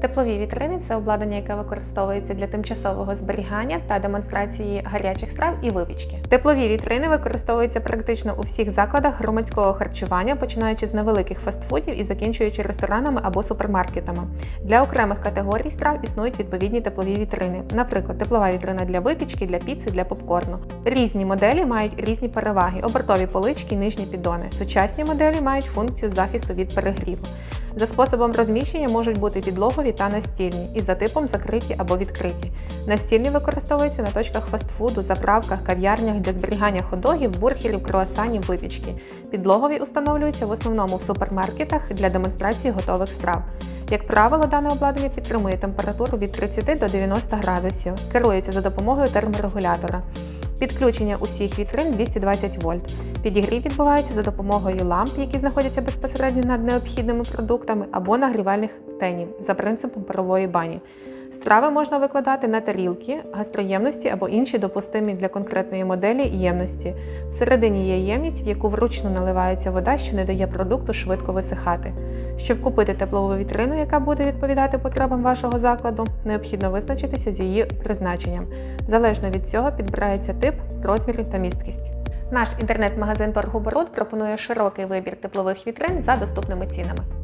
Теплові вітрини це обладнання, яке використовується для тимчасового зберігання та демонстрації гарячих страв і випічки. Теплові вітрини використовуються практично у всіх закладах громадського харчування, починаючи з невеликих фастфудів і закінчуючи ресторанами або супермаркетами. Для окремих категорій страв існують відповідні теплові вітрини, наприклад, теплова вітрина для випічки, для піци, для попкорну. Різні моделі мають різні переваги: обертові полички, нижні піддони. Сучасні моделі мають функцію захисту від перегріву. За способом розміщення можуть бути підлогові та настільні, і за типом закриті або відкриті. Настільні використовуються на точках фастфуду, заправках, кав'ярнях для зберігання ходогів, бургерів, круасанів, випічки. Підлогові установлюються в основному в супермаркетах для демонстрації готових страв. Як правило, дане обладнання підтримує температуру від 30 до 90 градусів, керується за допомогою терморегулятора. Підключення усіх вітрин 220 вольт. Підігрів відбувається за допомогою ламп, які знаходяться безпосередньо над необхідними продуктами, або нагрівальних тенів за принципом парової бані. Страви можна викладати на тарілки, гастроємності або інші допустимі для конкретної моделі ємності. Всередині є ємність, в яку вручну наливається вода, що не дає продукту швидко висихати. Щоб купити теплову вітрину, яка буде відповідати потребам вашого закладу, необхідно визначитися з її призначенням. Залежно від цього підбирається тип, розмір та місткість. Наш інтернет-магазин Торгоборот пропонує широкий вибір теплових вітрин за доступними цінами.